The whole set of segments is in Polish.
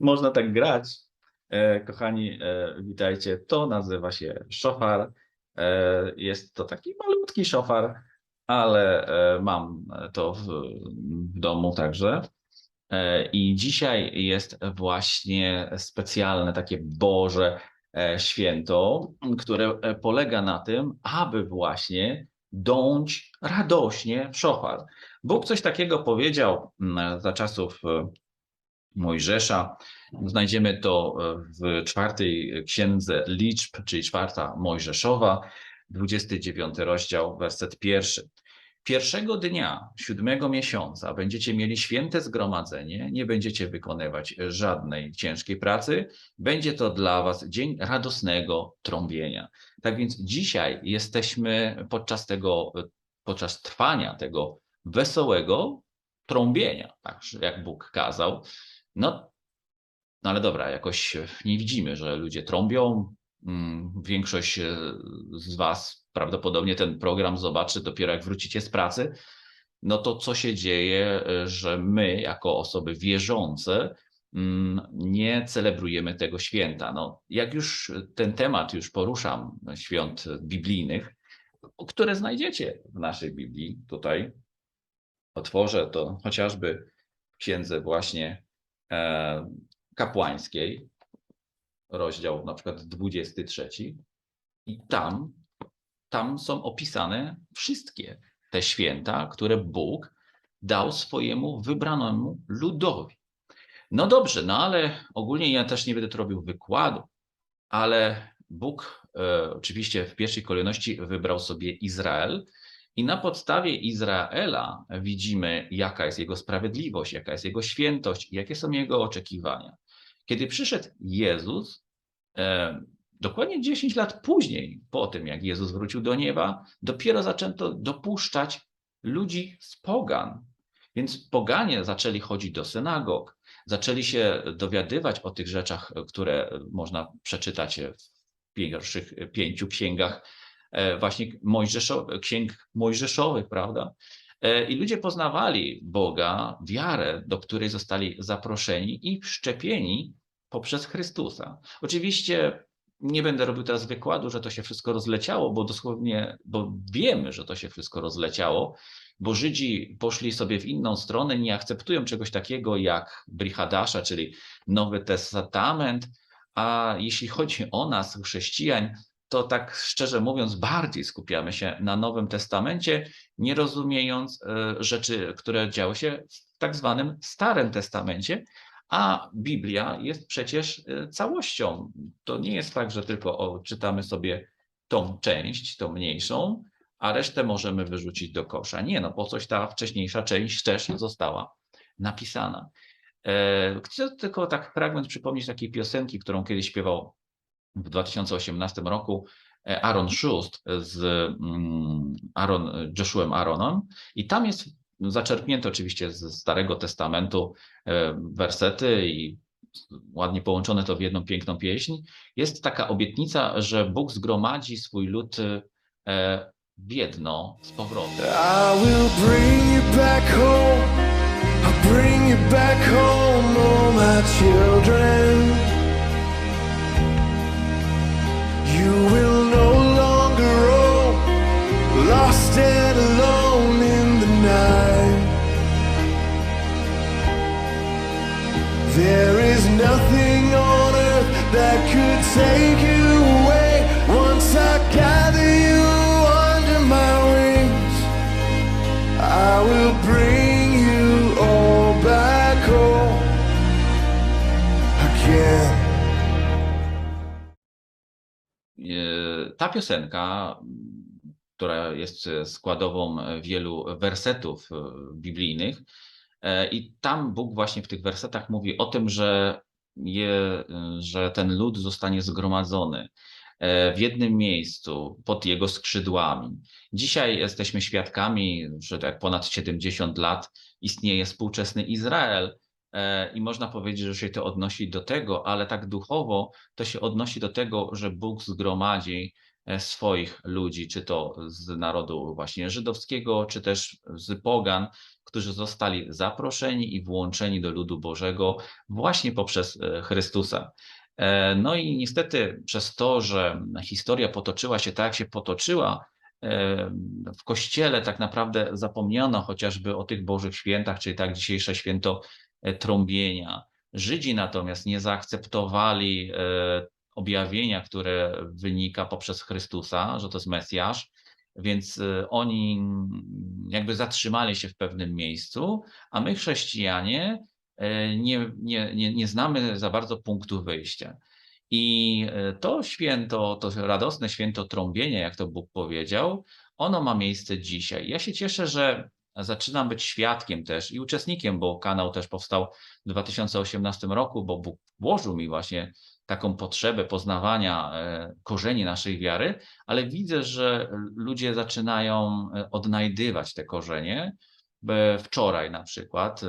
Można tak grać. E, Kochani, e, witajcie. To nazywa się szofar. E, Jest to taki malutki szofar, ale mam to w, w domu także. I dzisiaj jest właśnie specjalne takie Boże święto, które polega na tym, aby właśnie dąć radośnie w szofar. Bóg coś takiego powiedział mm, za czasów Mojżesza. Znajdziemy to e, w czwartej księdze liczb, czyli czwarta Mojżeszowa, 29 rozdział, werset pierwszy. Pierwszego dnia siódmego miesiąca będziecie mieli święte zgromadzenie, nie będziecie wykonywać żadnej ciężkiej pracy. Będzie to dla Was dzień radosnego trąbienia. Tak więc dzisiaj jesteśmy podczas tego, podczas trwania tego wesołego trąbienia, tak jak Bóg kazał. No, no ale dobra, jakoś nie widzimy, że ludzie trąbią. Mm, Większość e, z Was prawdopodobnie ten program zobaczy dopiero jak wrócicie z pracy. No to co się dzieje, e, że my, jako osoby wierzące, mm, nie celebrujemy tego święta? No, jak już ten temat już poruszam, świąt biblijnych, które znajdziecie w naszej Biblii, tutaj otworzę to chociażby w księdze właśnie e, kapłańskiej, rozdział na przykład 23 i tam, tam są opisane wszystkie te święta, które Bóg dał swojemu wybranemu ludowi. No dobrze, no ale ogólnie ja też nie będę tu robił wykładu, ale Bóg e, oczywiście w pierwszej kolejności wybrał sobie Izrael i na podstawie Izraela widzimy, jaka jest jego sprawiedliwość, jaka jest jego świętość, jakie są jego oczekiwania. Kiedy przyszedł Jezus, e, dokładnie 10 lat później, po tym jak Jezus wrócił do nieba, dopiero zaczęto dopuszczać ludzi z pogan. Więc poganie zaczęli chodzić do synagog, zaczęli się dowiadywać o tych rzeczach, które można przeczytać w pierwszych pięciu księgach właśnie Mojżeszo- księg mojżeszowych, prawda? E, I ludzie poznawali Boga, wiarę, do której zostali zaproszeni i wszczepieni poprzez Chrystusa. Oczywiście nie będę robił teraz wykładu, że to się wszystko rozleciało, bo dosłownie, bo wiemy, że to się wszystko rozleciało, bo Żydzi poszli sobie w inną stronę, nie akceptują czegoś takiego jak Brichadasza, czyli Nowy Testament, a jeśli chodzi o nas, chrześcijan, to tak szczerze mówiąc, bardziej skupiamy się na Nowym Testamencie, nie rozumiejąc e, rzeczy, które działy się w tak zwanym Starym Testamencie, a Biblia jest przecież e, całością. To nie jest tak, że tylko o, czytamy sobie tą część, tą mniejszą, a resztę możemy wyrzucić do kosza. Nie, no po coś ta wcześniejsza część też została napisana. E, Chcę tylko tak fragment przypomnieć takiej piosenki, którą kiedyś śpiewał w 2018 roku e, Aaron Schust z mm, Aaron, Joshuem Aaronem i tam jest zaczerpnięte oczywiście ze Starego Testamentu e, wersety i ładnie połączone to w jedną piękną pieśń. Jest taka obietnica, że Bóg zgromadzi swój lud e, w jedno z powrotem. I will bring you back home. I'll bring you back home, oh my children. There is nothing on earth that could take you away once I gather you under my wings. I will bring you all back home again. E, Ta piosenka, która jest składową wielu wersetów e, biblijnych, i tam Bóg właśnie w tych wersetach mówi o tym, że, je, e, że ten lud zostanie zgromadzony e, w jednym miejscu pod jego skrzydłami. Dzisiaj jesteśmy świadkami, że tak ponad 70 lat istnieje współczesny Izrael. e, I można powiedzieć, że się to odnosi do tego, ale tak duchowo to się odnosi do tego, że Bóg zgromadzi e, swoich ludzi, czy to z narodu właśnie żydowskiego, czy też z pogan, którzy zostali zaproszeni i włączeni do ludu Bożego właśnie poprzez e, Chrystusa. E, No i niestety przez to, że historia potoczyła się tak, jak się potoczyła, e, w kościele tak naprawdę zapomniano chociażby o tych Bożych świętach, czyli tak dzisiejsze święto e, trąbienia. Żydzi natomiast nie zaakceptowali e, objawienia, które wynika poprzez Chrystusa, że to jest Mesjasz, więc e, oni jakby zatrzymali się w pewnym miejscu, a my chrześcijanie e, nie, nie, nie, nie znamy za bardzo punktu wyjścia. I e, to święto, to radosne święto trąbienia, jak to Bóg powiedział, ono ma miejsce dzisiaj. Ja się cieszę, że zaczynam być świadkiem też i uczestnikiem, bo kanał też powstał w 2018 roku, bo Bóg włożył mi właśnie taką potrzebę poznawania e, korzeni naszej wiary, ale widzę, że ludzie zaczynają e, odnajdywać te korzenie. Wczoraj na przykład e,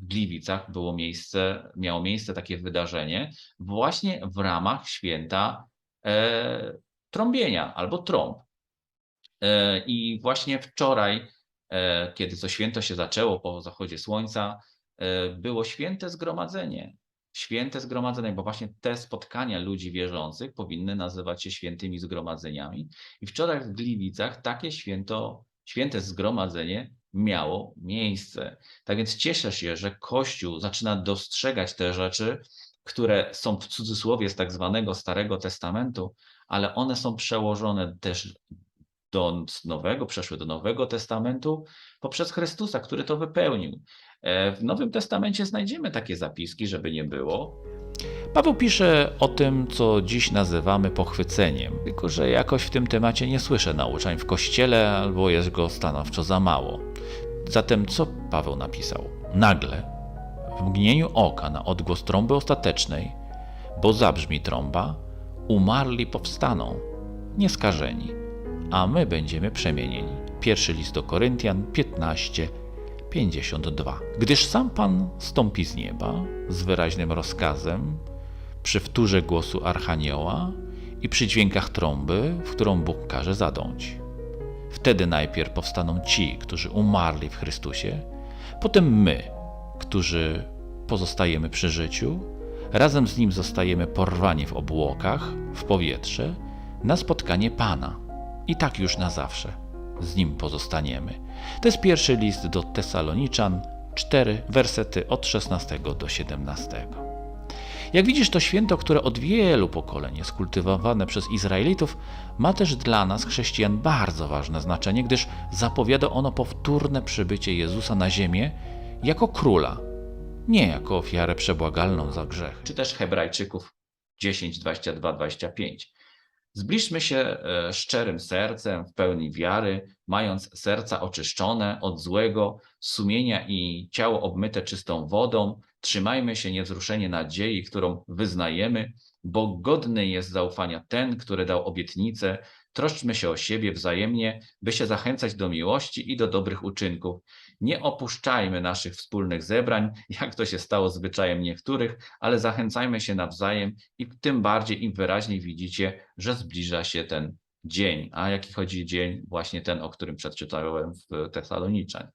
w Gliwicach było miejsce, miało miejsce takie wydarzenie właśnie w ramach święta e, trąbienia albo trąb. E, I właśnie wczoraj, e, kiedy to święto się zaczęło po zachodzie słońca, e, było święte zgromadzenie. Święte zgromadzenie, bo właśnie te spotkania ludzi wierzących powinny nazywać się świętymi zgromadzeniami. I wczoraj w Gliwicach takie święto, święte zgromadzenie miało miejsce. Tak więc cieszę się, że Kościół zaczyna dostrzegać te rzeczy, które są w cudzysłowie z tak zwanego Starego Testamentu, ale one są przełożone też do Nowego, przeszły do Nowego Testamentu poprzez Chrystusa, który to wypełnił. E, W Nowym Testamencie znajdziemy takie zapiski, żeby nie było. Paweł pisze o tym, co dziś nazywamy pochwyceniem, tylko że jakoś w tym temacie nie słyszę nauczań w kościele albo jest go stanowczo za mało. Zatem co Paweł napisał? Nagle, w mgnieniu oka na odgłos trąby ostatecznej, bo zabrzmi trąba, umarli powstaną, nieskażeni, a my będziemy przemienieni. Pierwszy list do Koryntian 15, 52. Gdyż sam Pan stąpi z nieba z wyraźnym rozkazem, przy wtórze głosu Archanioła i przy dźwiękach trąby, w którą Bóg każe zadąć. Wtedy najpierw powstaną ci, którzy umarli w Chrystusie, potem my, którzy pozostajemy przy życiu, razem z Nim zostajemy porwani w obłokach, w powietrze, na spotkanie Pana. I tak już na zawsze z Nim pozostaniemy. To jest pierwszy list do Tesaloniczan, 4 wersety od 16 do 17. Jak widzisz, to święto, które od wielu pokoleń jest kultywowane przez Izraelitów, ma też dla nas, chrześcijan, bardzo ważne znaczenie, gdyż zapowiada ono powtórne przybycie Jezusa na ziemię jako króla, nie jako ofiarę przebłagalną za grzech. czy też Hebrajczyków 10, 22, 25. Zbliżmy się e, szczerym sercem, w pełni wiary, mając serca oczyszczone od złego, sumienia i ciało obmyte czystą wodą. Trzymajmy się niewzruszenie nadziei, którą wyznajemy, bo godny jest zaufania ten, który dał obietnicę. Troszczmy się o siebie wzajemnie, by się zachęcać do miłości i do dobrych uczynków. Nie opuszczajmy naszych wspólnych zebrań, jak to się stało zwyczajem niektórych, ale zachęcajmy się nawzajem i tym bardziej im wyraźniej widzicie, że zbliża się ten dzień. A jaki chodzi dzień? Właśnie ten, o którym przeczytałem w Tesaloniczan.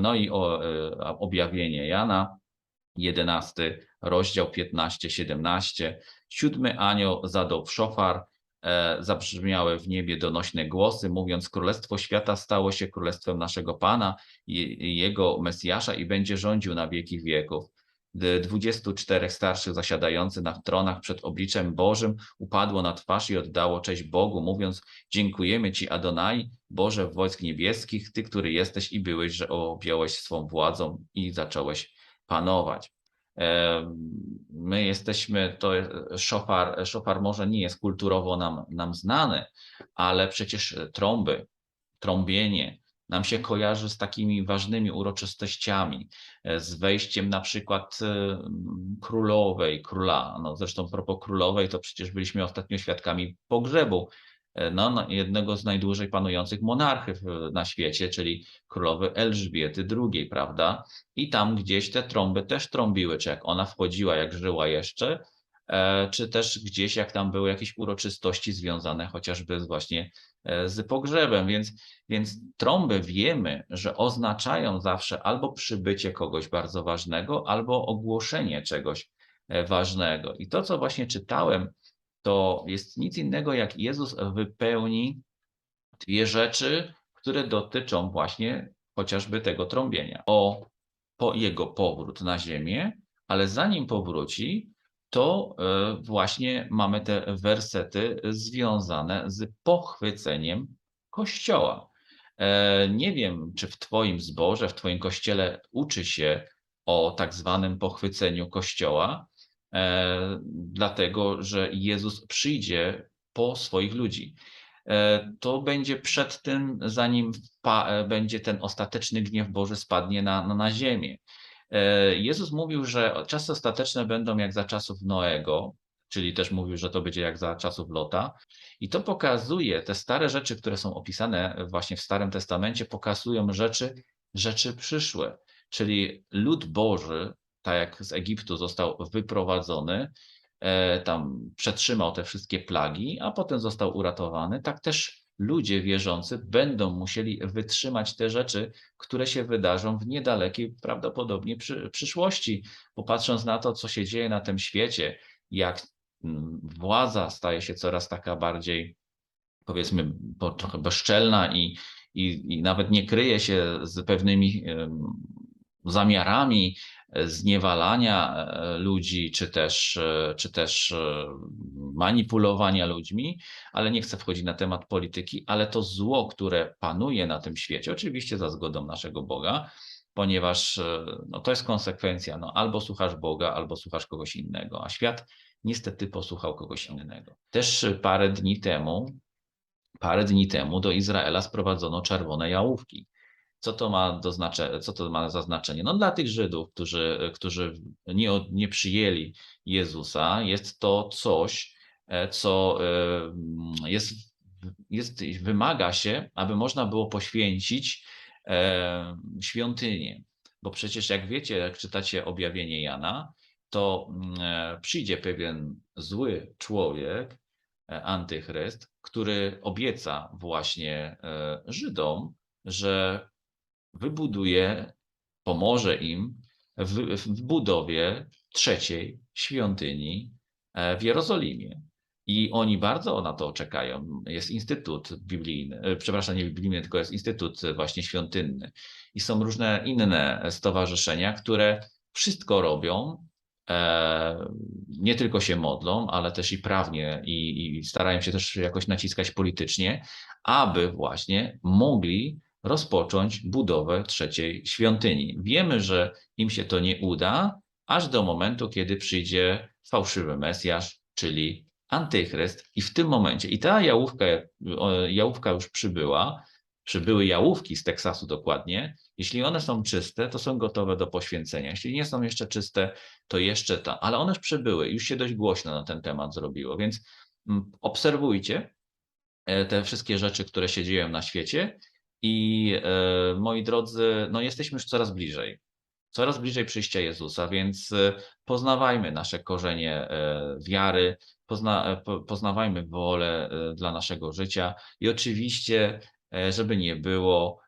No i o e, objawienie Jana, 11 rozdział 15-17. Siódmy anioł zadał w szofar, e, zabrzmiały w niebie donośne głosy, mówiąc: Królestwo świata stało się królestwem naszego Pana i jego Mesjasza i będzie rządził na wieki wieków. D- 24 starszych zasiadających na tronach przed obliczem Bożym upadło na twarz i oddało cześć Bogu, mówiąc: Dziękujemy Ci, Adonai, Boże wojsk niebieskich, Ty, który jesteś i byłeś, że objąłeś swą władzą i zacząłeś panować. My jesteśmy, to szofar, szofar może nie jest kulturowo nam, nam znany, ale przecież trąby, trąbienie nam się kojarzy z takimi ważnymi uroczystościami, e, z wejściem na przykład e, królowej, króla. No zresztą propos królowej, to przecież byliśmy ostatnio świadkami pogrzebu no, no, jednego z najdłużej panujących monarchów e, na świecie, czyli królowy Elżbiety II, prawda? I tam gdzieś te trąby też trąbiły, czy jak ona wchodziła, jak żyła jeszcze, e, czy też gdzieś jak tam były jakieś uroczystości związane chociażby z właśnie e, z pogrzebem, więc, więc trąby wiemy, że oznaczają zawsze albo przybycie kogoś bardzo ważnego, albo ogłoszenie czegoś e, ważnego. I to, co właśnie czytałem, to jest nic innego, jak Jezus wypełni dwie rzeczy, które dotyczą właśnie chociażby tego trąbienia. O po jego powrót na ziemię, ale zanim powróci, to e, właśnie mamy te wersety związane z pochwyceniem Kościoła. E, Nie wiem, czy w Twoim zborze, w Twoim kościele uczy się o tak zwanym pochwyceniu Kościoła, dlatego że Jezus przyjdzie po swoich ludzi. E, To będzie przed tym, zanim e, będzie ten ostateczny gniew Boży spadnie na, na, na ziemię. E, Jezus mówił, że czasy ostateczne będą jak za czasów Noego, czyli też mówił, że to będzie jak za czasów Lota. I to pokazuje, te stare rzeczy, które są opisane właśnie w Starym Testamencie, pokazują rzeczy, rzeczy przyszłe. Czyli lud Boży, tak jak z Egiptu został wyprowadzony, e, tam przetrzymał te wszystkie plagi, a potem został uratowany, tak też ludzie wierzący będą musieli wytrzymać te rzeczy, które się wydarzą w niedalekiej prawdopodobnie przy, przyszłości. Popatrząc na to, co się dzieje na tym świecie, jak mm, władza staje się coraz taka bardziej, powiedzmy, bo trochę bezczelna i, i, i nawet nie kryje się z pewnymi zamiarami zniewalania e, ludzi, czy też, e, czy też e, manipulowania ludźmi, ale nie chcę wchodzić na temat polityki, ale to zło, które panuje na tym świecie, oczywiście za zgodą naszego Boga, ponieważ no, to jest konsekwencja, no, albo słuchasz Boga, albo słuchasz kogoś innego, a świat niestety posłuchał kogoś innego. Też parę dni temu, parę dni temu do Izraela sprowadzono czerwone jałówki. Co to ma, do znacze, co to ma za znaczenie? No dla tych Żydów, którzy, którzy nie, nie przyjęli Jezusa, jest to coś, e, co e, jest, jest, wymaga się, aby można było poświęcić e, świątynię. Bo przecież jak wiecie, jak czytacie objawienie Jana, to mm, przyjdzie pewien zły człowiek, antychryst, który obieca właśnie Żydom, że wybuduje, pomoże im w, w budowie trzeciej świątyni e, w Jerozolimie. I oni bardzo na to czekają. Jest instytut biblijny, e, przepraszam, nie biblijny, tylko jest instytut właśnie świątynny. I są różne inne stowarzyszenia, które wszystko robią, e, nie tylko się modlą, ale też i prawnie i, i starają się też jakoś naciskać politycznie, aby właśnie mogli rozpocząć budowę trzeciej świątyni. Wiemy, że im się to nie uda, aż do momentu, kiedy przyjdzie fałszywy Mesjasz, czyli Antychryst. I w tym momencie, i ta jałówka, jałówka już przybyła, przybyły jałówki z Teksasu dokładnie. Jeśli one są czyste, to są gotowe do poświęcenia. Jeśli nie są jeszcze czyste, to jeszcze ta, ale one już przybyły, już się dość głośno na ten temat zrobiło, więc mm, obserwujcie e, te wszystkie rzeczy, które się dzieją na świecie i e, moi drodzy, no jesteśmy już coraz bliżej. Coraz bliżej przyjścia Jezusa, więc e, poznawajmy nasze korzenie e, wiary, pozna, po- poznawajmy wolę dla naszego życia i oczywiście, żeby nie było,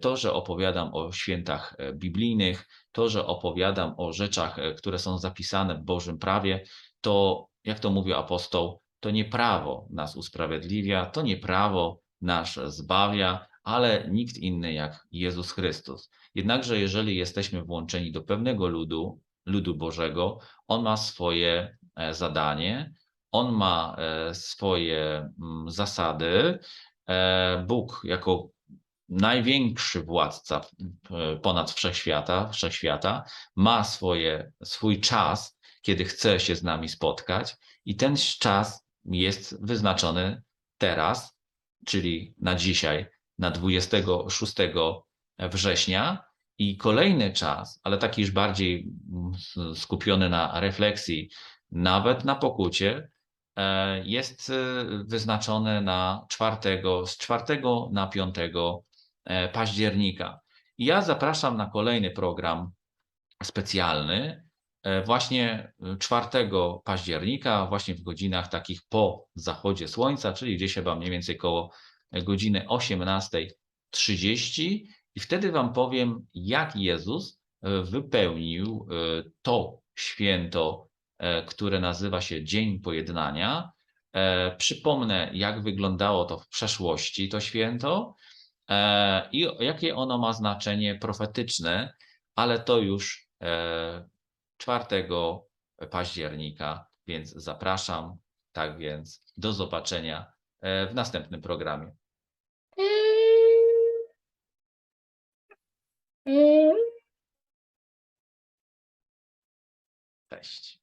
to, że opowiadam o świętach biblijnych, to, że opowiadam o rzeczach, które są zapisane w Bożym prawie, to jak to mówił apostoł, to nie prawo nas usprawiedliwia, to nie prawo nas zbawia, ale nikt inny jak Jezus Chrystus. Jednakże, jeżeli jesteśmy włączeni do pewnego ludu, ludu Bożego, on ma swoje e, zadanie, on ma e, swoje mm, zasady. E, Bóg jako największy władca ponad wszechświata, wszechświata ma swoje, swój czas, kiedy chce się z nami spotkać, i ten czas jest wyznaczony teraz, czyli na dzisiaj, na 26 września. I kolejny czas, ale taki już bardziej mm, skupiony na refleksji, nawet na pokucie, e, jest e, wyznaczony na 4, z 4 na 5 e, października. I ja zapraszam na kolejny program specjalny, właśnie e, 4 października, właśnie w godzinach takich po zachodzie słońca, czyli gdzieś chyba mniej więcej koło godziny 18.30 i wtedy Wam powiem, jak Jezus e, wypełnił e, to święto, e, które nazywa się Dzień Pojednania. Przypomnę, jak wyglądało to w przeszłości, to święto i jakie ono ma znaczenie profetyczne, ale to już e, 4 października, więc zapraszam. Tak więc do zobaczenia w następnym programie. Cześć.